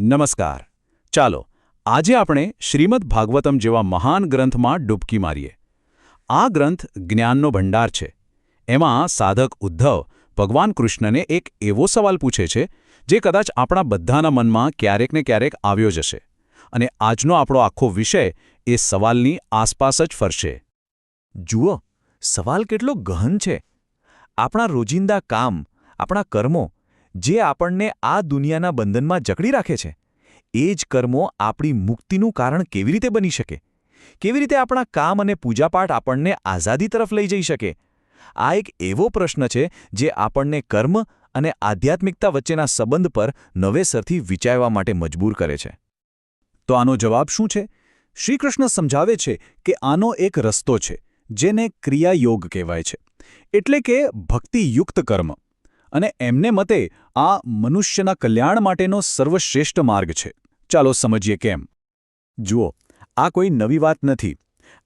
નમસ્કાર. ચાલો, આજે આપણે શ્રીમદ ભાગવતમ જેવા મહાન ગ્રંથમાં ડૂબકી મારીએ. આ ગ્રંથ જ્ઞાનનો ભંડાર છે. એમાં સાધક ઉદ્ધવ ભગવાન કૃષ્ણને એક એવો સવાલ પૂછે છે, જે કદાચ આપણા બધાના મનમાં ક્યારેક ને ક્યારેક આવ્યો જશે અને આજનો આપણો આખો વિષય એ સવાલની આસપાસ જ ફરશે. જુઓ, સવાલ કેટલો ગહન છે. આપણા રોજિંદા કામ, આપણા કર્મો જે આપણને આ દુનિયાના બંધનમાં જકડી રાખે છે. એ જ કર્મો આપણી મુક્તિનું કારણ કેવી રીતે બની શકે? કેવી રીતે આપણા કામ અને પૂજાપાઠ આપણને આઝાદી તરફ લઈ જઈ શકે? આ એક એવો પ્રશ્ન છે જે આપણને કર્મ અને આધ્યાત્મિકતા વચ્ચેના સંબંધ પર નવેસરથી વિચારવા માટે મજબૂર કરે છે. તો આનો જવાબ શું છે? શ્રીકૃષ્ણ સમજાવે છે કે આનો એક રસ્તો છે, જેને ક્રિયાયોગ કહેવાય છે. એટલે કે ભક્તિયુક્ત કર્મ. અને એમને મતે આ મનુષ્યના કલ્યાણ માટેનો સર્વશ્રેષ્ઠ માર્ગ છે. ચાલો સમજીએ કેમ. જુઓ, આ કોઈ નવી વાત નથી.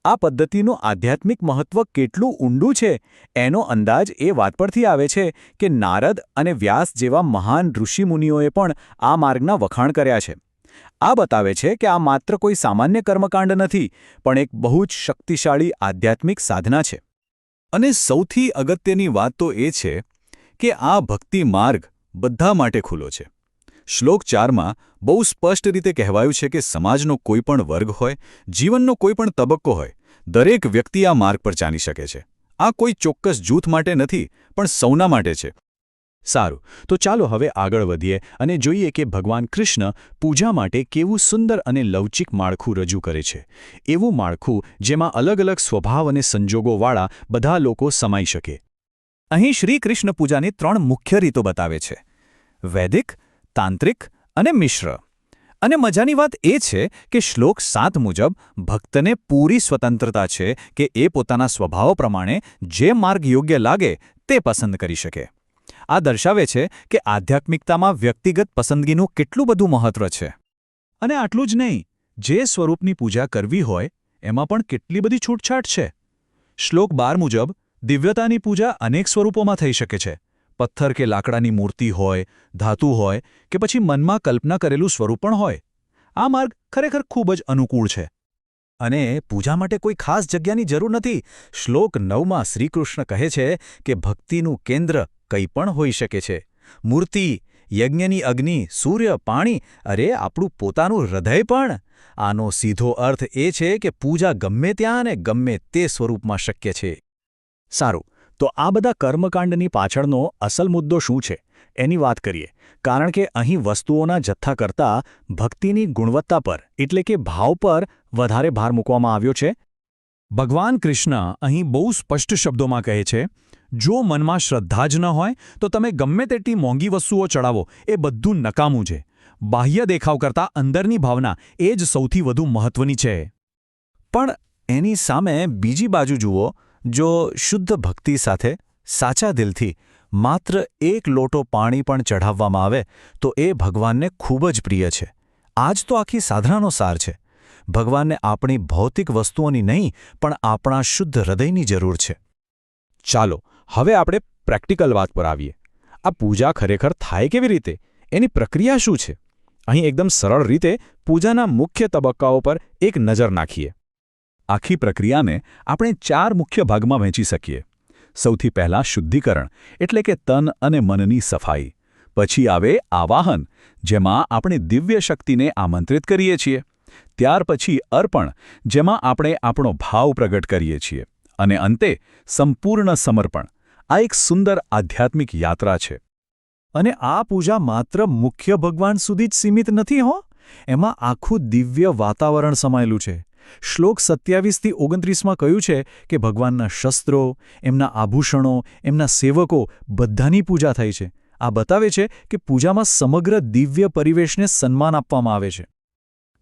આ પદ્ધતિનું આધ્યાત્મિક મહત્વ કેટલું ઊંડું છે, એનો અંદાજ એ વાત પરથી આવે છે કે નારદ અને વ્યાસ જેવા મહાન ઋષિમુનિઓએ પણ આ માર્ગના વખાણ કર્યા છે. આ બતાવે છે કે આ માત્ર કોઈ સામાન્ય કર્મકાંડ નથી, પણ એક બહુ જ શક્તિશાળી આધ્યાત્મિક સાધના છે. અને સૌથી અગત્યની વાત તો એ છે કે આ ભક્તિ માર્ગ બધા માટે ખુલ્લો છે. શ્લોક ચારમાં બહુ સ્પષ્ટ રીતે કહેવાયું છે કે સમાજનો કોઈપણ વર્ગ હોય, જીવનનો કોઈપણ તબક્કો હોય, દરેક વ્યક્તિ આ માર્ગ પર ચાલી શકે છે. આ કોઈ ચોક્કસ જૂથ માટે નથી, પણ સૌના માટે છે. સારું, તો ચાલો હવે આગળ વધીએ અને જોઈએ કે ભગવાન કૃષ્ણ પૂજા માટે કેવું સુંદર અને લવચિક માળખું રજૂ કરે છે. એવું માળખું જેમાં અલગ અલગ સ્વભાવ અને સંજોગોવાળા બધા લોકો સમાઈ શકે. અહીં શ્રી કૃષ્ણ પૂજાની ત્રણ મુખ્ય રીતો બતાવે છે. વૈદિક, તાંત્રિક અને મિશ્ર. અને મજાની વાત એ છે કે શ્લોક સાત મુજબ ભક્તને પૂરી સ્વતંત્રતા છે કે એ પોતાના સ્વભાવ પ્રમાણે જે માર્ગ યોગ્ય લાગે તે પસંદ કરી શકે. આ દર્શાવે છે કે આધ્યાત્મિકતામાં વ્યક્તિગત પસંદગીનું કેટલું બધું મહત્વ છે. અને આટલું જ નહીં, જે સ્વરૂપની પૂજા કરવી હોય, એમાં પણ કેટલી બધી છૂટછાટ છે. શ્લોક બાર મુજબ દિવ્યતાની પૂજા અનેક સ્વરૂપોમાં થઈ શકે છે. પથ્થર કે લાકડાની મૂર્તિ હોય, ધાતુ હોય કે પછી મનમાં કલ્પના કરેલું સ્વરૂપ પણ હોય. આ માર્ગ ખરેખર ખૂબ જ અનુકૂળ છે. અને પૂજા માટે કોઈ ખાસ જગ્યાની જરૂર નથી. શ્લોક નવમાં શ્રીકૃષ્ણ કહે છે કે ભક્તિનું કેન્દ્ર કંઈ પણ હોઈ શકે છે. મૂર્તિ, યજ્ઞની અગ્નિ, સૂર્ય, પાણી, અરે આપણું પોતાનું હૃદય પણ. આનો સીધો અર્થ એ છે કે પૂજા ગમે ત્યાં અને ગમે તે સ્વરૂપમાં શક્ય છે. સારું, તો આ બધા કર્મકાંડની પાછળનો અસલ મુદ્દો શું છે? એની વાત કરીએ. કારણ કે અહીં વસ્તુઓના જથ્થા કરતાં ભક્તિની ગુણવત્તા પર, એટલે કે ભાવ પર, વધારે ભાર મૂકવામાં આવ્યો છે. ભગવાન કૃષ્ણ અહીં બહુ સ્પષ્ટ શબ્દોમાં કહે છે, જો મનમાં શ્રદ્ધા જ ન હોય, તો તમે ગમે તેટલી મોંઘી વસ્તુઓ ચડાવો, એ બધું નકામું છે. બાહ્ય દેખાવ કરતાં અંદરની ભાવના એ જ સૌથી વધુ મહત્વની છે. પણ એની સામે બીજી બાજુ જુઓ જો શુદ્ધ ભક્તિ સાથે સાચા દિલથી માત્ર એક લોટો પાણી પણ ચઢાવવામાં આવે, તો એ ભગવાનને ખૂબ જ પ્રિય છે. આજ તો આખી સાધનાનો સાર છે. ભગવાનને આપણી ભૌતિક વસ્તુઓની નહીં, પણ આપણા શુદ્ધ હૃદયની જરૂર છે. ચાલો, હવે આપણે પ્રેક્ટિકલ વાત પર આવીએ. આ પૂજા ખરેખર થાય કેવી રીતે? એની પ્રક્રિયા શું છે? અહીં એકદમ સરળ રીતે પૂજાના મુખ્ય તબક્કાઓ પર એક નજર નાખીએ. આખી પ્રક્રિયાને આપણે ચાર મુખ્ય ભાગમાં વહેંચી શકીએ. સૌથી પહેલાં શુદ્ધિકરણ, એટલે કે તન અને મનની સફાઈ. પછી આવે આવાહન, જેમાં આપણે દિવ્ય શક્તિને આમંત્રિત કરીએ છીએ. ત્યાર પછી અર્પણ, જેમાં આપણે આપણો ભાવ પ્રગટ કરીએ છીએ. અને અંતે સંપૂર્ણ સમર્પણ. આ એક સુંદર આધ્યાત્મિક યાત્રા છે. અને આ પૂજા માત્ર મુખ્ય ભગવાન સુધી જ સીમિત નથી હો? એમાં આખું દિવ્ય વાતાવરણ સમાયેલું છે. શ્લોક સત્યાવીસથી ઓગણત્રીસમાં કહ્યું છે કે ભગવાનના શસ્ત્રો, એમના આભૂષણો, એમના સેવકો બધાની પૂજા થઈ છે. આ બતાવે છે કે પૂજામાં સમગ્ર દિવ્ય પરિવેશને સન્માન આપવામાં આવે છે.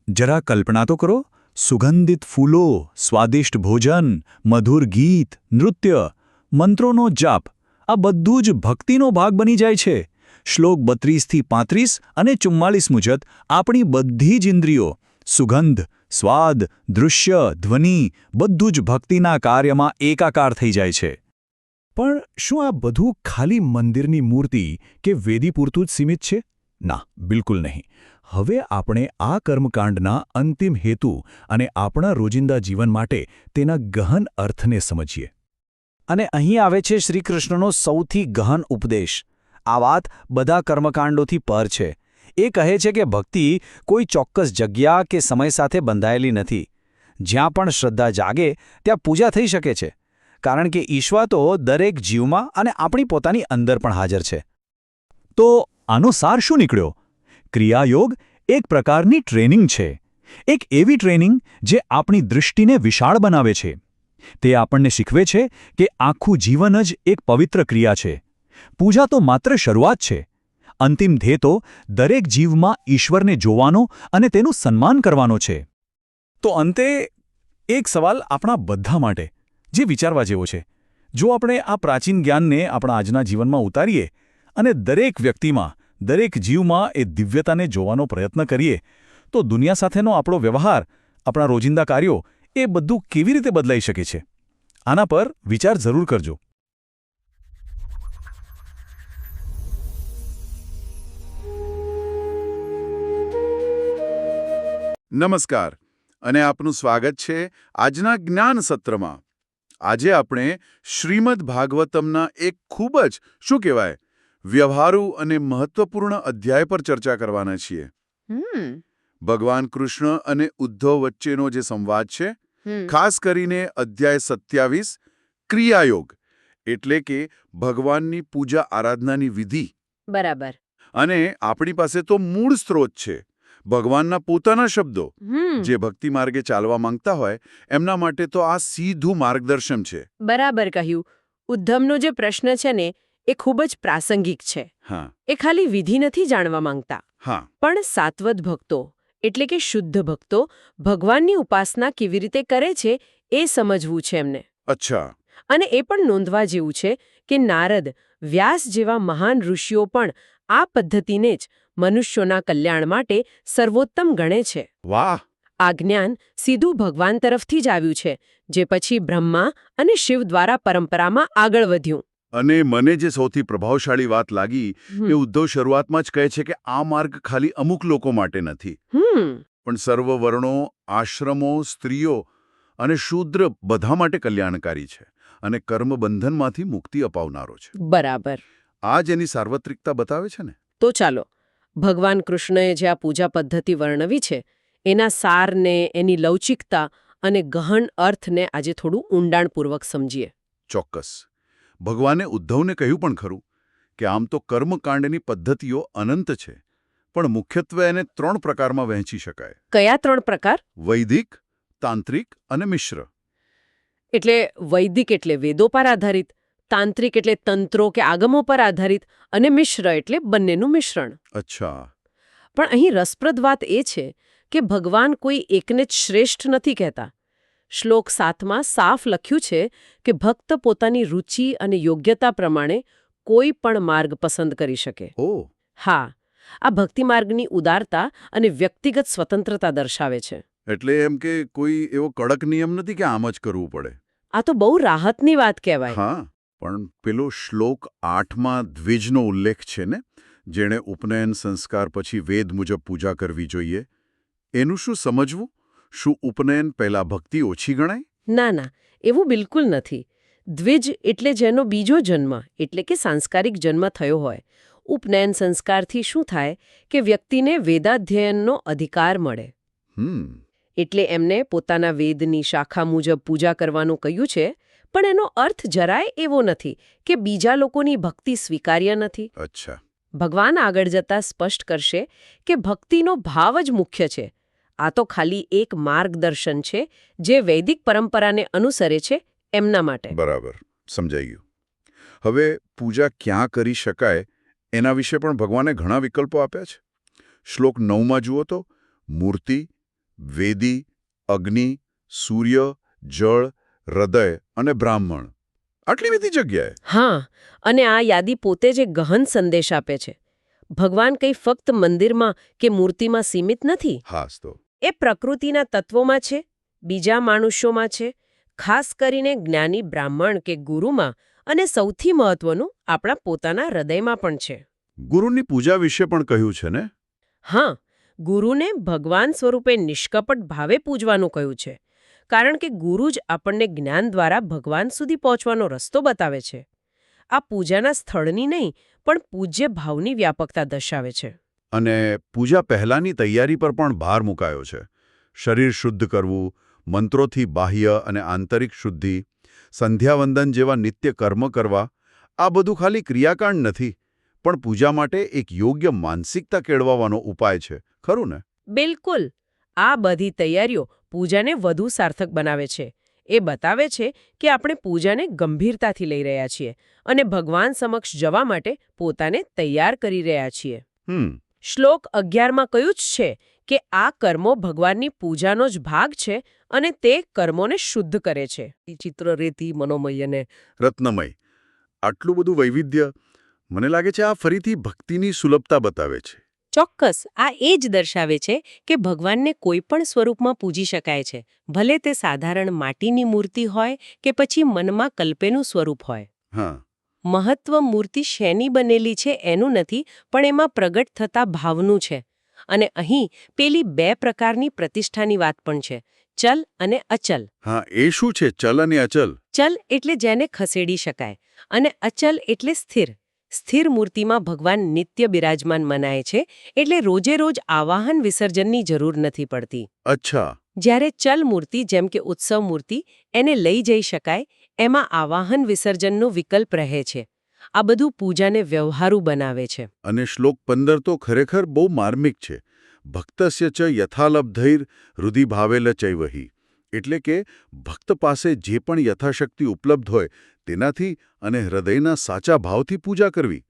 જરા કલ્પના તો કરો, સુગંધિત ફૂલો, સ્વાદિષ્ટ ભોજન, મધુર ગીત, નૃત્ય, મંત્રોનો જાપ, આ બધું જ ભક્તિનો ભાગ બની જાય છે. શ્લોક બત્રીસથી પાંત્રીસ અને ચુમ્માલીસ મુજબ આપણી બધી જ ઇન્દ્રિયો, સુગંધ સ્વાદ, દૃશ્ય, ધ્વનિ બધું જ ભક્તિના કાર્યમાં એકાકાર થઈ જાય છે. પણ શું આ બધું ખાલી મંદિરની મૂર્તિ કે વેદી પૂરતું જ સીમિત છે? ના, બિલકુલ નહીં. હવે આપણે આ કર્મકાંડના અંતિમ હેતુ અને આપણા રોજિંદા જીવન માટે તેના ગહન અર્થને સમજીએ. અને અહીં આવે છે શ્રીકૃષ્ણનો સૌથી ગહન ઉપદેશ. આ વાત બધા કર્મકાંડોથી પર છે. એ કહે છે કે ભક્તિ કોઈ ચોક્કસ જગ્યા કે સમય સાથે બંધાયેલી નથી. જ્યાં પણ શ્રદ્ધા જાગે, ત્યાં પૂજા થઈ શકે છે. કારણ કે ઈશ્વર તો દરેક જીવમાં અને આપણી પોતાની અંદર પણ હાજર છે. તો આનો સાર શું નીકળ્યો? ક્રિયાયોગ એક પ્રકારની ટ્રેનિંગ છે. એક એવી ટ્રેનિંગ જે આપણી દૃષ્ટિને વિશાળ બનાવે છે. તે આપણને શીખવે છે કે આખું જીવન જ એક પવિત્ર ક્રિયા છે. પૂજા તો માત્ર શરૂઆત છે. અંતિમ ધ્યેય તો દરેક જીવમાં ઈશ્વરને જોવાનો અને તેનું સન્માન કરવાનો છે. તો અંતે એક સવાલ આપણા બધા માટે, જે વિચારવા જેવો છે. જો આપણે આ પ્રાચીન જ્ઞાનને આપણા આજના જીવનમાં ઉતારીએ અને દરેક વ્યક્તિમાં, દરેક જીવમાં એ દિવ્યતાને જોવાનો પ્રયત્ન કરીએ, તો દુનિયા સાથેનો આપણો વ્યવહાર, આપણા રોજિંદા કાર્યો એ બધું કેવી રીતે બદલાઈ શકે છે? આના પર વિચાર જરૂર કરજો. નમસ્કાર અને આપનું સ્વાગત છે આજના જ્ઞાન સત્રમાં. આજે આપણે શ્રીમદ ભાગવતમના એક ખૂબ જ શું કહેવાય વ્યવહારુ અને મહત્વપૂર્ણ અધ્યાય પર ચર્ચા કરવાના છીએ. ભગવાન કૃષ્ણ અને ઉદ્ધવ વચ્ચેનો જે સંવાદ છે ખાસ કરીને અધ્યાય સત્યાવીસ ક્રિયાયોગ એટલે કે ભગવાનની પૂજા આરાધનાની વિધિ. બરાબર. અને આપણી પાસે તો મૂળ સ્ત્રોત છે. ભગવાનના પોતાના શબ્દો જે ભક્તિ માર્ગે ચાલવા માંગતા હોય એમના માટે તો આ સીધું માર્ગદર્શન છે. બરાબર કહ્યું. ઉદ્ધમનો જે પ્રશ્ન છે ને એ ખૂબ જ પ્રાસંગિક છે. હા. એ ખાલી વિધિ નથી જાણવા માંગતા. હા. પણ સાત્વત ભક્તો એટલે કે શુદ્ધ ભક્તો ભગવાનની ઉપાસના કેવી રીતે કરે છે એ સમજવું છે એમને. અચ્છા. અને એ પણ નોંધવા જેવું છે કે નારદ વ્યાસ જેવા મહાન ઋષિઓ પણ આ પદ્ધતિને જ મનુષ્યોના કલ્યાણ માટે સર્વોત્તમ ગણે છે. વાહ! આ જ્ઞાન સીધું ભગવાન તરફથી જ આવ્યું છે જે પછી બ્રહ્મા અને શિવ દ્વારા પરંપરામાં આગળ વધ્યું. અને મને જે સૌથી પ્રભાવશાળી વાત લાગી એ ઉદ્ધવ શરૂઆતમાં જ કહે છે કે આ માર્ગ ખાલી અમુક લોકો માટે નથી. પણ સર્વ વર્ણો આશ્રમો સ્ત્રીઓ અને શૂદ્ર બધા માટે કલ્યાણકારી છે અને કર્મબંધનમાંથી મુક્તિ અપાવનારો છે. બરાબર. આ જ એની સાર્વત્રિકતા બતાવે છે ને? તો ચાલો ભગવાન કૃષ્ણએ જે આ પૂજા પદ્ધતિ વર્ણવી છે એના સારને એની લવચિકતા અને ગહન અર્થને આજે થોડું ઊંડાણપૂર્વક સમજીએ. ચોક્કસ. ભગવાને ઉદ્ધવને કહ્યું પણ ખરું કે આમ તો કર્મકાંડની પદ્ધતિઓ અનંત છે પણ મુખ્યત્વે એને ત્રણ પ્રકારમાં વહેંચી શકાય. કયા ત્રણ પ્રકાર? વૈદિક તાંત્રિક અને મિશ્ર. એટલે વૈદિક એટલે વેદો પર આધારિત? તાંત્રિક એટલે તંત્રો કે આગમો પર આધારિત અને મિશ્ર એટલે બંનેનું મિશ્રણ. અચ્છા. પણ અહીં રસપ્રદ વાત એ છે કે ભગવાન કોઈ એકને જ શ્રેષ્ઠ નથી કહેતા. શ્લોક સાતમાં સાફ લખ્યું છે કે ભક્ત પોતાની રુચિ અને યોગ્યતા પ્રમાણે કોઈ પણ માર્ગ પસંદ કરી શકે. ઓ. હા આ ભક્તિ માર્ગની ઉદારતા અને વ્યક્તિગત સ્વતંત્રતા દર્શાવે છે. એટલે એમ કે કોઈ એવો કડક નિયમ નથી કે આમ જ કરવું પડે? આ તો બહુ રાહતની વાત કહેવાય. હા. પણ પેલો શ્લોક આઠમાં દ્વિજનો ઉલ્લેખ છે ને જેણે ઉપનયન સંસ્કાર પછી વેદ મુજબ પૂજા કરવી જોઈએ. એનું શું સમજવું? શું ઉપનયન પહેલા ભક્તિ ઓછી ગણાય? ના ના એવું બિલકુલ નથી. દ્વિજ એટલે જેનો બીજો જન્મ એટલે કે સાંસ્કારિક જન્મ થયો હોય. ઉપનયન સંસ્કારથી શું થાય કે વ્યક્તિને વેદાધ્યયનનો અધિકાર મળે. એટલે એમને પોતાના વેદની શાખા મુજબ પૂજા કરવાનું કહ્યું છે પણ એનો અર્થ જરાય એવો નથી કે બીજા લોકોની ભક્તિ સ્વીકાર્ય નથી. અચ્છા. ભગવાન આગળ જતા સ્પષ્ટ કરશે કે ભક્તિનો ભાવ જ મુખ્ય છે. આ તો ખાલી એક માર્ગદર્શન છે જે વૈદિક પરંપરાને અનુસરે છે એમના માટે. બરાબર. સમજાઈ ગયું. હવે પૂજા ક્યાં કરી શકાય એના વિશે પણ ભગવાને ઘણા વિકલ્પો આપ્યા છે. શ્લોક નવમાં જુઓ તો મૂર્તિ વેદી અગ્નિ સૂર્ય જળ હૃદય અને બ્રાહ્મણ. આટલી બધી જગ્યાએ? હા અને આ યાદી પોતે જે ગહન સંદેશ આપે છે. ભગવાન કંઈ ફક્ત મંદિરમાં કે મૂર્તિમાં સીમિત નથી? હાસ તો. એ પ્રકૃતિના તત્વોમાં છે બીજા માનુષ્યોમાં છે ખાસ કરીને જ્ઞાની બ્રાહ્મણ કે ગુરુમાં અને સૌથી મહત્વનું આપણા પોતાના હૃદયમાં પણ છે. ગુરુની પૂજા વિશે પણ કહ્યું છે ને? હા ગુરુને ભગવાન સ્વરૂપે નિષ્કપટ ભાવે પૂજવાનું કહ્યું છે. કારણ કે ગુરુ જ આપણને જ્ઞાન દ્વારા ભગવાન સુધી પહોંચવાનો રસ્તો બતાવે છે. આ પૂજાના સ્થળની નહીં પણ પૂજ્ય ભાવની વ્યાપકતા દર્શાવે છે. અને પૂજા પહેલાંની તૈયારી પર પણ ભાર મુકાયો છે. શરીર શુદ્ધ કરવું મંત્રોથી બાહ્ય અને આંતરિક શુદ્ધિ સંધ્યાવંદન જેવા નિત્ય કર્મ કરવા આ બધું ખાલી ક્રિયાકાંડ નથી પણ પૂજા માટે એક યોગ્ય માનસિકતા કેળવવાનો ઉપાય છે. ખરું ને? બિલકુલ. આ બધી તૈયારીઓ પૂજાને વધુ સાર્થક બનાવે છે. એ બતાવે છે કે આપણે પૂજાને ગંભીરતાથી લઈ રહ્યા છીએ અને ભગવાન સમક્ષ જવા માટે પોતાને તૈયાર કરી રહ્યા છીએ. હમ. શ્લોક અગિયારમાં કયું જ છે કે આ કર્મો ભગવાનની પૂજાનો જ ભાગ છે અને તે કર્મોને શુદ્ધ કરે છે. ચિત્ર રેતી મનોમય અને રત્નમય. આટલું બધું વૈવિધ્ય મને લાગે છે આ ફરીથી ભક્તિની સુલભતા બતાવે છે. ચોક્કસ આ એ જ દર્શાવે છે કે ભગવાનને કોઈ પણ સ્વરૂપમાં પૂજી શકાય છે ભલે તે સાધારણ માટીની મૂર્તિ હોય કે પછી મનમાં કલ્પેનું સ્વરૂપ હોય. હા. મહત્વ મૂર્તિ શેની બનેલી છે એનું નથી પણ એમાં પ્રગટ થતા ભાવનું છે. અને અહીં પેલી બે પ્રકારની પ્રતિષ્ઠાની વાત પણ છે ચલ અને અચલ. હા એ શું છે ચલ અને અચલ? ચલ એટલે જેને ખસેડી શકાય અને અચલ એટલે સ્થિર. સ્થિર મૂર્તિમાં ભગવાન નિત્ય બિરાજમાન મનાય છે એટલે રોજે રોજ આવાહન વિસર્જનની જરૂર નથી પડતી. અચ્છા. જ્યારે ચલ મૂર્તિ જેમ કે ઉત્સવ મૂર્તિ એને લઈ જઈ શકાય એમાં આવાહન વિસર્જનનો વિકલ્પ રહે છે. આ બધું પૂજાને વ્યવહારુ બનાવે છે. અને શ્લોક પંદર તો ખરેખર બહુ માર્મિક છે. ભક્તસ્ય ચ યથાલબ્ધૈર રુધિભાવેલ ભાવેલ ચૈવહી. એટલે કે ભક્ત પાસે જે પણ યથાશક્તિ ઉપલબ્ધ હોય તેનાથી અને હૃદયના સાચા ભાવથી પૂજા કરવી.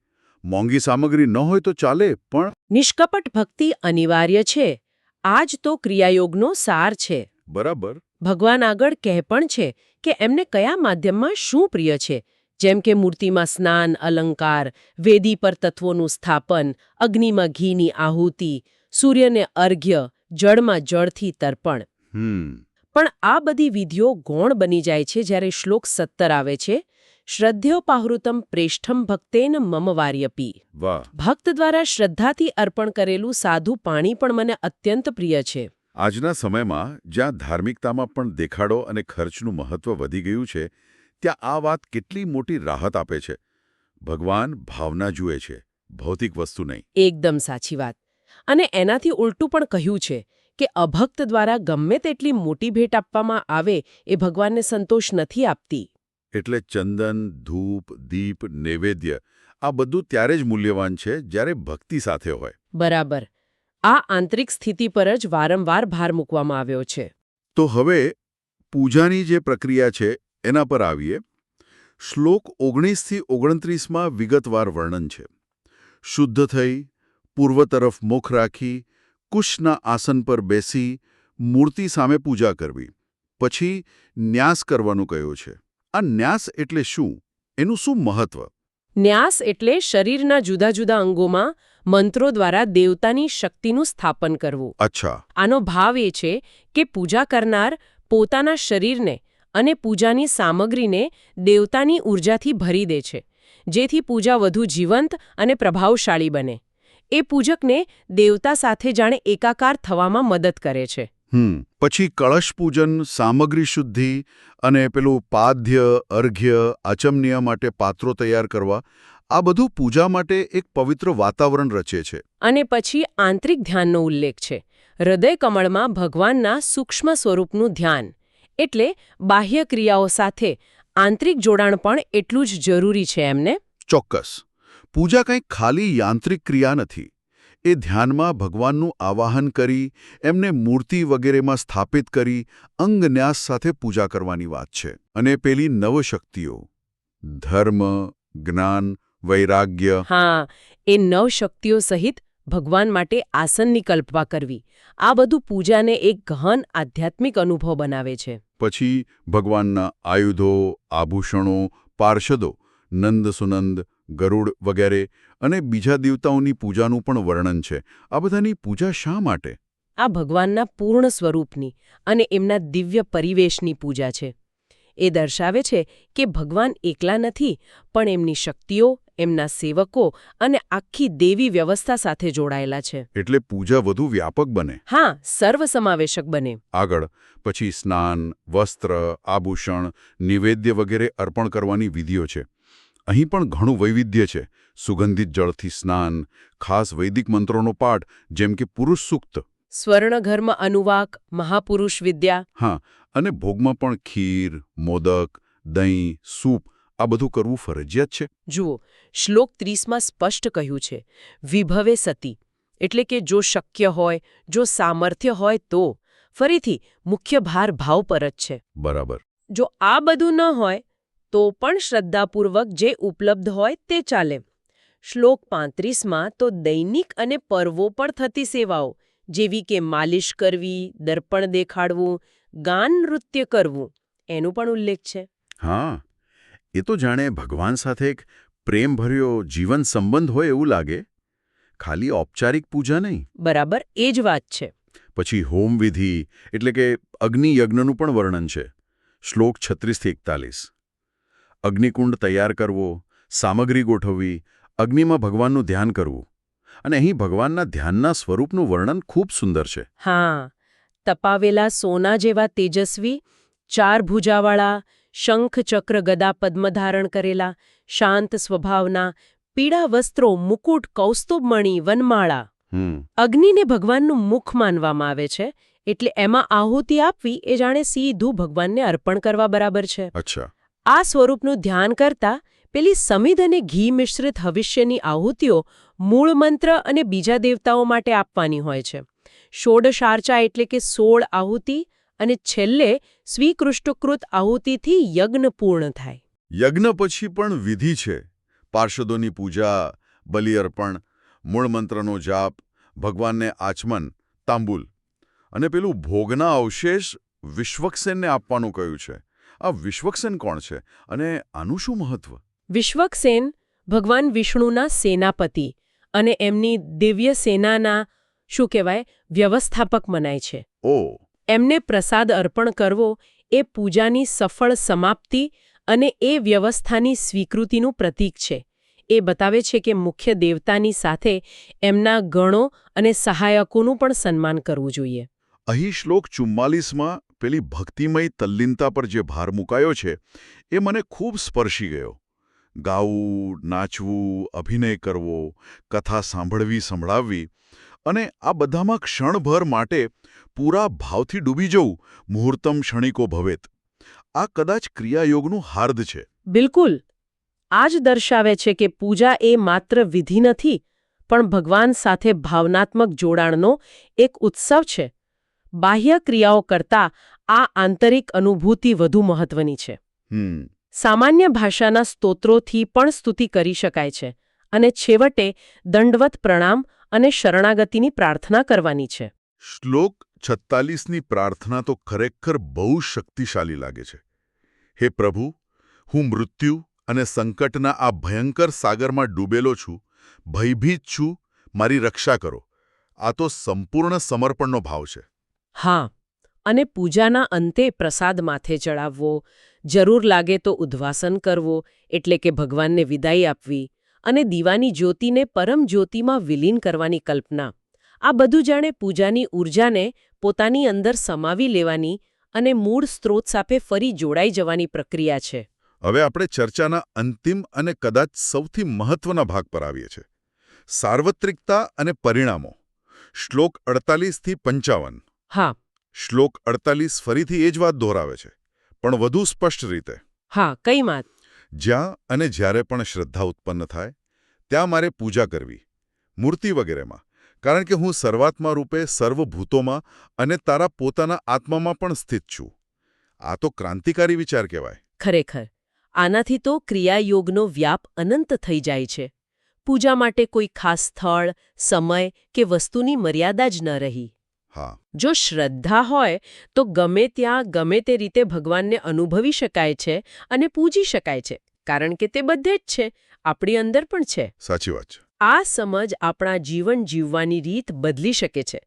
મોંઘી સામગ્રી ન હોય તો ચાલે પણ નિષ્કપટ ભક્તિ અનિવાર્ય છે. આ જ તો ક્રિયાયોગનો સાર છે. બરાબર. ભગવાન આગળ કહે પણ છે કે એમને કયા માધ્યમમાં શું પ્રિય છે? જેમ કે મૂર્તિમાં સ્નાન અલંકાર વેદી પર તત્વોનું સ્થાપન અગ્નિમાં ઘીની આહુતિ સૂર્યને અર્ઘ્ય જળમાં જળથી તર્પણ. હમ. પણ આ બધી વિધિઓ ગૌણ બની જાય છે જ્યારે શ્લોક સત્તર આવે છે શ્રદ્ધ્યોપાહૃતમ પ્રેષ્ઠમ ભક્તેન મમ વાર્યપી. ભક્ત દ્વારા શ્રદ્ધાથી અર્પણ કરેલું સાધુ પાણી પણ મને અત્યંત પ્રિય છે. આજના સમયમાં જ્યાં ધાર્મિકતામાં પણ દેખાડો અને ખર્ચનું મહત્વ વધી ગયું છે ત્યાં આ વાત કેટલી મોટી રાહત આપે છે. ભગવાન ભાવના જુએ છે ભૌતિક વસ્તુ નહીં. એકદમ સાચી વાત. અને એનાથી ઉલટું પણ કહ્યું છે કે અભક્ત દ્વારા ગમે તેટલી મોટી ભેટ આપવામાં આવે એ ભગવાનને સંતોષ નથી આપતી. એટલે ચંદન ધૂપ દીપ નૈવેદ્ય આ બધું ત્યારે જ મૂલ્યવાન છે જ્યારે ભક્તિ સાથે હોય. બરાબર. આ આંતરિક સ્થિતિ પર જ વારંવાર ભાર મૂકવામાં આવ્યો છે. તો હવે પૂજાની જે પ્રક્રિયા છે એના પર આવીએ. શ્લોક ઓગણીસથી ઓગણત્રીસમાં વિગતવાર વર્ણન છે. શુદ્ધ થઈ પૂર્વ તરફ મુખ રાખી કુશના આસન પર બેસી મૂર્તિ સામે પૂજા કરવી. પછી ન્યાસ કરવાનું કહ્યું છે. આ ન્યાસ એટલે શું? એનું શું મહત્વ? ન્યાસ એટલે શરીરના જુદા જુદા અંગોમાં મંત્રો દ્વારા દેવતાની શક્તિનું સ્થાપન કરવું. અચ્છા. આનો ભાવ એ છે કે પૂજા કરનાર પોતાના શરીરને અને પૂજાની સામગ્રીને દેવતાની ઊર્જાથી ભરી દે છે જેથી પૂજા વધુ જીવંત અને પ્રભાવશાળી બને. એ પૂજકને દેવતા સાથે જાણે એકાકાર થવામાં મદદ કરે છે. હમ પછી કળશ પૂજન સામગ્રી શુદ્ધિ અને પેલું પાધ્ય અર્ઘ્ય આચમનીય માટે પાત્રો તૈયાર કરવા આ બધું પૂજા માટે એક પવિત્ર વાતાવરણ રચે છે. અને પછી આંતરિક ધ્યાનનો ઉલ્લેખ છે. હૃદય કમળમાં ભગવાનના સૂક્ષ્મ સ્વરૂપનું ધ્યાન એટલે બાહ્ય ક્રિયાઓ સાથે આંતરિક જોડાણ પણ એટલું જ જરૂરી છે એમને? ચોક્કસ. પૂજા કંઈ ખાલી યાંત્રિક ક્રિયા નથી. એ ધ્યાનમાં ભગવાનનું આવાહન કરી એમને મૂર્તિ વગેરેમાં સ્થાપિત કરી અંગન્યાસ સાથે પૂજા કરવાની વાત છે. અને પેલી નવશક્તિઓ. ધર્મ જ્ઞાન વૈરાગ્ય. હા એ નવશક્તિઓ સહિત ભગવાન માટે આસનની કલ્પના કરવી. આ બધું પૂજાને એક ગહન આધ્યાત્મિક અનુભવ બનાવે છે. પછી ભગવાનના આયુધો આભૂષણો પાર્ષદો નંદ સુનંદ ગરુડ વગેરે અને બીજા દેવતાઓની પૂજાનું પણ વર્ણન છે. આ બધાની પૂજા શા માટે? આ ભગવાનના પૂર્ણ સ્વરૂપની અને એમના દિવ્ય પરિવેશની પૂજા છે. એ દર્શાવે છે કે ભગવાન એકલા નથી પણ એમની શક્તિઓ એમના સેવકો અને આખી દેવી વ્યવસ્થા સાથે જોડાયેલા છે. એટલે પૂજા વધુ વ્યાપક બને? હા સર્વસમાવેશક બને. આગળ પછી સ્નાન વસ્ત્ર આભૂષણ નિવેદ્ય વગેરે અર્પણ કરવાની વિધિઓ છે. અહીં પણ ઘણું વૈવિધ્ય છે. સુગંધિત જળથી સ્નાન ખાસ વૈદિક મંત્રોનો પાઠ જેમ કે પુરુષ સૂક્ત. સ્વર્ણઘર્મ અનુવાક મહાપુરુષ વિદ્યા. હા અને ભોગમાં પણ ખીર મોદક દહીં સૂપ આ બધું કરવું ફરજિયાત છે. જુઓ શ્લોક ત્રીસમાં સ્પષ્ટ કહ્યું છે વિભવે સતી. એટલે કે જો શક્ય હોય જો સામર્થ્ય હોય તો. ફરીથી મુખ્ય ભાર ભાવ પર જ છે. બરાબર. જો આ બધું ન હોય તો પણ શ્રદ્ધાપૂર્વક જે ઉપલબ્ધ હોય તે ચાલે. શ્લોક પાંત્રીસમાં તો દૈનિક અને પર્વો પર થતી સેવાઓ જેવી કે માલિશ કરવી દર્પણ દેખાડવું ગાન નૃત્ય કરવું એનું પણ ઉલ્લેખ છે. હા એ તો જાણે ભગવાન સાથે એક પ્રેમભર્યો જીવન સંબંધ હોય એવું લાગે. ખાલી ઔપચારિક પૂજા નહીં. બરાબર એ જ વાત છે. પછી હોમ વિધિ એટલે કે અગ્નિ યજ્ઞનું પણ વર્ણન છે. શ્લોક છત્રીસથી એકતાલીસ. અગ્નિકુંડ તૈયાર કરવો સામગ્રી ગોઠવવી અગ્નિમાં ભગવાનનું ધ્યાન કરવું. અને અહીં ભગવાનના ધ્યાનના સ્વરૂપનું વર્ણન ખૂબ સુંદર છે. હા તપાવેલા સોના જેવા તેજસ્વી ચાર ભુજાવાળા શંખ ચક્ર ગદા પદ્મ ધારણ કરેલા શાંત સ્વભાવના પીળા વસ્ત્રો મુકુટ કૌસ્તુભમણી વનમાળા. અગ્નિને ભગવાનનું મુખ માનવામાં આવે છે એટલે એમાં આહુતિ આપવી એ જાણે સીધું ભગવાનને અર્પણ કરવા બરાબર છે. અચ્છા. આ સ્વરૂપનું ધ્યાન કરતા પેલી સમિધ અને ઘી મિશ્રિત હવિષ્યની આહુતિઓ મૂળ મંત્ર અને બીજા દેવતાઓ માટે આપવાની હોય છે. ષોડશાર્ચા એટલે કે સોળ આહુતિ અને છેલ્લે સ્વીકૃષ્ટકૃત આહુતિથી યજ્ઞ પૂર્ણ થાય. યજ્ઞ પછી પણ વિધિ છે. પાર્ષદોની પૂજા બલિઅર્પણ મૂળ મંત્રનો જાપ, ભગવાનને આચમન, તાંબુલ અને પેલું ભોગના અવશેષ વિશ્વક્સેનને આપવાનું કહ્યું છે. આ વિશ્વક્સેન કોણ છે અને આનું શું મહત્વ? વિશ્વક્સેન ભગવાન વિષ્ણુના સેનાપતિ અને એમની દિવ્ય સેનાના શું કહેવાય વ્યવસ્થાપક મનાય છે. ઓ. એમને પ્રસાદ અર્પણ કરવો એ પૂજાની સફળ સમાપ્તિ અને એ વ્યવસ્થાની સ્વીકૃતિનું પ્રતીક છે. એ બતાવે છે કે મુખ્ય દેવતાની સાથે એમના ગણો અને સહાયકોનું પણ સન્માન કરવું જોઈએ. અહીં શ્લોક ચુમ્માલીસમાં પેલી ભક્તિમય તલ્લીનતા પર જે ભાર મુકાયો છે, એ મને ખૂબ સ્પર્શી ગયો. ગાવું, નાચવું, અભિનય કરવો, કથા સાંભળવી, સંભળાવવી અને આ બધામાં ક્ષણભર માટે પૂરા ભાવથી ડૂબી જવું મુહૂર્તમ ક્ષણિકો ભવેત. આ કદાચ ક્રિયાયોગનું હાર્દ છે. બિલકુલ. આ જ દર્શાવે છે કે પૂજા એ માત્ર વિધિ નથી, પણ ભગવાન સાથે ભાવનાત્મક જોડાણનો એક ઉત્સવ છે. બાહ્ય ક્રિયાઓ કરતાં આ આંતરિક અનુભૂતિ વધુ મહત્વની છે. સામાન્ય ભાષાના સ્તોત્રોથી પણ સ્તુતિ કરી શકાય છે અને છેવટે દંડવત પ્રણામ અને શરણાગતિની પ્રાર્થના કરવાની છે. શ્લોક છત્તાલીસની પ્રાર્થના તો ખરેખર બહુ શક્તિશાળી લાગે છે. હે પ્રભુ હું મૃત્યુ અને સંકટના આ ભયંકર સાગરમાં ડૂબેલો છું ભયભીત છું મારી રક્ષા કરો. આ તો સંપૂર્ણ સમર્પણનો ભાવ છે. હા, અને પૂજાના અંતે પ્રસાદ માથે ચડાવવો, જરૂર લાગે તો ઉદ્વાસન કરવો, એટલે કે ભગવાનને વિદાય આપવી, અને દીવાની જ્યોતિને પરમ જ્યોતિમાં વિલીન કરવાની કલ્પના. આ બધું જાણે પૂજાની ઊર્જાને પોતાની અંદર સમાવી લેવાની અને મૂળ સ્ત્રોત સાથે ફરી જોડાઈ જવાની પ્રક્રિયા છે. હવે આપણે ચર્ચાના અંતિમ અને કદાચ સૌથી મહત્વના ભાગ પર આવીએ છીએ. સાર્વત્રિકતા અને પરિણામો. શ્લોક અડતાલીસથી પંચાવન. હા. શ્લોક અડતાલીસ ફરીથી એ જ વાત દોહરાવે છે. પણ વધુ સ્પષ્ટ રીતે. હા કઈ વાત? જ્યાં અને જ્યારે પણ શ્રદ્ધા ઉત્પન્ન થાય ત્યાં મારે પૂજા કરવી મૂર્તિ વગેરેમાં. કારણ કે હું સર્વાત્મા રૂપે સર્વભૂતોમાં અને તારા પોતાના આત્મામાં પણ સ્થિત છું. આ તો ક્રાંતિકારી વિચાર કહેવાય. ખરેખર. આનાથી તો ક્રિયાયોગનો વ્યાપ અનંત થઈ જાય છે. પૂજા માટે કોઈ ખાસ સ્થળ સમય કે વસ્તુની મર્યાદા જ ન રહી. હા. જો શ્રદ્ધા હોય તો ગમે ત્યાં ગમે તે રીતે ભગવાનને અનુભવી શકાય છે અને પૂજી શકાય છે કારણ કે તે બધે જ છે આપણી અંદર પણ છે. સાચી વાત છે. આ સમજ આપણા જીવન જીવવાની રીત બદલી શકે છે.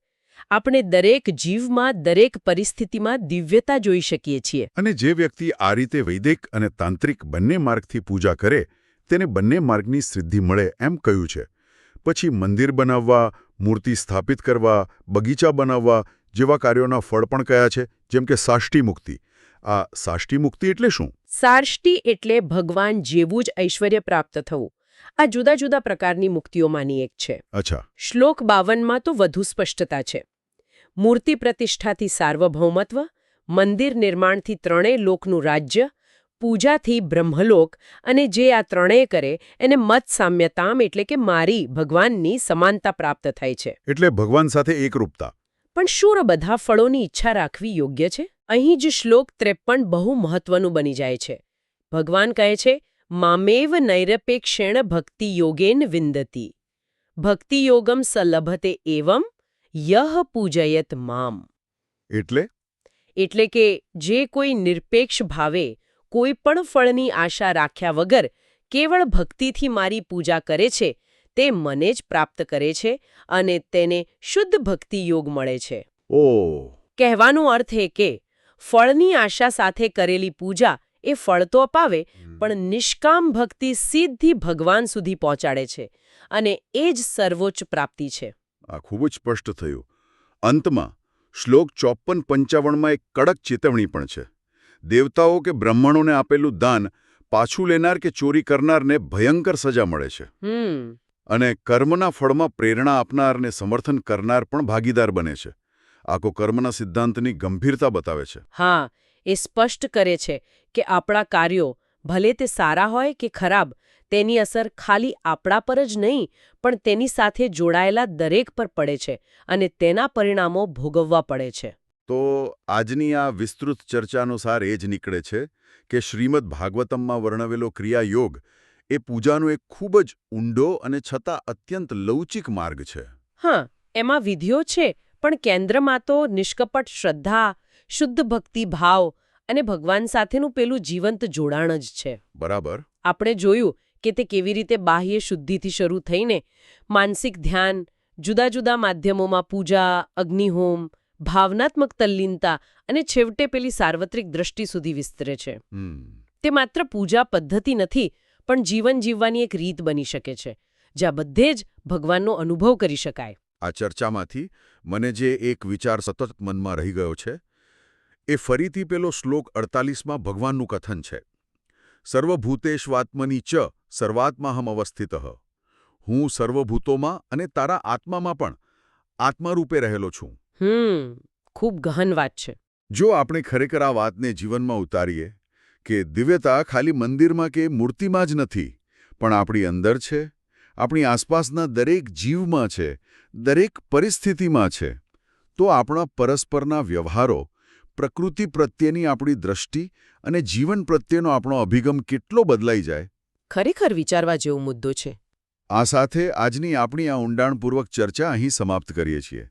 આપણે દરેક જીવમાં દરેક પરિસ્થિતિમાં દિવ્યતા જોઈ શકીએ છીએ. અને જે વ્યક્તિ આ રીતે વૈદિક અને તાંત્રિક બંને માર્ગથી પૂજા કરે તેને બંને માર્ગની સિદ્ધિ મળે એમ કહ્યું છે. પછી મંદિર બનાવવા મૂર્તિ સ્થાપિત કરવા બગીચા બનાવવા જેવા કાર્યોના ફળ પણ કયા છે? જેમ કે સાષ્ટી મુક્તિ. આ સાષ્ટી મુક્તિ એટલે શું? સાષ્ટી એટલે ભગવાન જેવું જ ઐશ્વર્ય પ્રાપ્ત થવું. આ જુદા જુદા પ્રકારની મુક્તિઓમાંની એક છે. અચ્છા. શ્લોક બાવનમાં તો વધુ સ્પષ્ટતા છે. મૂર્તિ પ્રતિષ્ઠાથી સાર્વભૌમત્વ મંદિર નિર્માણથી ત્રણેય લોકનું રાજ્ય પૂજાથી બ્રહ્મલોક અને જે આ ત્રણેય કરે એને મત સામ્યતામ એટલે કે મારી ભગવાનની સમાનતા પ્રાપ્ત થાય છે. એટલે ભગવાન સાથે એકરૂપતા. પણ શું બધા ફળોની ઈચ્છા રાખવી યોગ્ય છે? અહીં જ શ્લોક ત્રેપન બહુ મહત્વનું બની જાય છે. ભગવાન કહે છે મામેવ નૈરપેક્ષેણ ભક્તિ યોગેન વિંદતી. ભક્તિ યોગમ સલભતે એવમ યહ પૂજયત મામ. એટલે? એટલે કે જે કોઈ નિરપેક્ષ ભાવે કોઈ પણ ફળની આશા રાખ્યા વગર કેવળ ભક્તિથી મારી પૂજા કરે છે તે મને જ પ્રાપ્ત કરે છે અને તેને શુદ્ધ ભક્તિ યોગ મળે છે. ઓ. કહેવાનો અર્થ એ કે ફળની આશા સાથે કરેલી પૂજા એ ફળ તો અપાવે પણ નિષ્કામ ભક્તિ સીધી ભગવાન સુધી પહોંચાડે છે અને એ જ સર્વોચ્ચ પ્રાપ્તિ છે. આ ખૂબ જ સ્પષ્ટ થયું. અંતમાં શ્લોક ચોપન પંચાવનમાં એક કડક ચેતવણી પણ છે. દેવતાઓ કે બ્રાહ્મણોને આપેલું દાન પાછું લેનાર કે ચોરી કરનારને ભયંકર સજા મળે છે. હમ. અને કર્મના ફળમાં પ્રેરણા આપનારને સમર્થન કરનાર પણ ભાગીદાર બને છે. આખો કર્મના સિદ્ધાંતની ગંભીરતા બતાવે છે. હા એ સ્પષ્ટ કરે છે કે આપણા કાર્યો ભલે તે સારા હોય કે ખરાબ તેની અસર ખાલી આપણા પર જ નહીં પણ તેની સાથે જોડાયેલા દરેક પર પડે છે અને તેના પરિણામો ભોગવવા પડે છે. તો આજની આ વિસ્તૃત ચર્ચાનો સાર એ જ નીકળે છે કે શ્રીમદ ભાગવતમમાં વર્ણવેલો ક્રિયાયોગ એ પૂજાનો એક ખૂબ જ ઊંડો અને છતાં અત્યંત લવચિક માર્ગ છે. હા એમાં વિધિઓ છે પણ કેન્દ્રમાં તો નિષ્કપટ શ્રદ્ધા શુદ્ધ ભક્તિ ભાવ અને ભગવાન સાથેનું પેલું જીવંત જોડાણ જ છે. બરાબર. આપણે જોયું કે તે કેવી રીતે બાહ્ય શુદ્ધિથી શરૂ થઈને માનસિક ધ્યાન જુદા જુદા માધ્યમોમાં પૂજા અગ્નિહોમ ભાવનાત્મક તલ્લીનતા અને છેવટે પેલી સાર્વત્રિક દ્રષ્ટિ સુધી વિસ્તરે છે. તે માત્ર પૂજા પદ્ધતિ નથી પણ જીવન જીવવાની એક રીત બની શકે છે જ્યાં બધે જ ભગવાનનો અનુભવ કરી શકાય. આ ચર્ચામાંથી મને જે એક વિચાર સતત મનમાં રહી ગયો છે એ ફરીથી પેલો શ્લોક અડતાલીસમાં ભગવાનનું કથન છે. સર્વભૂતેશ્વાત્મની ચ સર્વાત્માહમ અવસ્થિત. હું સર્વભૂતોમાં અને તારા આત્મામાં પણ આત્મારૂપે રહેલો છું. હમ ખૂબ ગહન વાત છે. જો આપણે ખરેખર આ વાતને જીવનમાં ઉતારીએ કે દિવ્યતા ખાલી મંદિરમાં કે મૂર્તિમાં જ નથી પણ આપણી અંદર છે આપણી આસપાસના દરેક જીવમાં છે દરેક પરિસ્થિતિમાં છે તો આપણા પરસ્પરના વ્યવહારો પ્રકૃતિ પ્રત્યેની આપણી દ્રષ્ટિ અને જીવન પ્રત્યેનો આપણો અભિગમ કેટલો બદલાઈ જાય? ખરેખર વિચારવા જેવો મુદ્દો છે. આ સાથે આજની આપણી આ ઊંડાણપૂર્વક ચર્ચા અહીં સમાપ્ત કરીએ છીએ.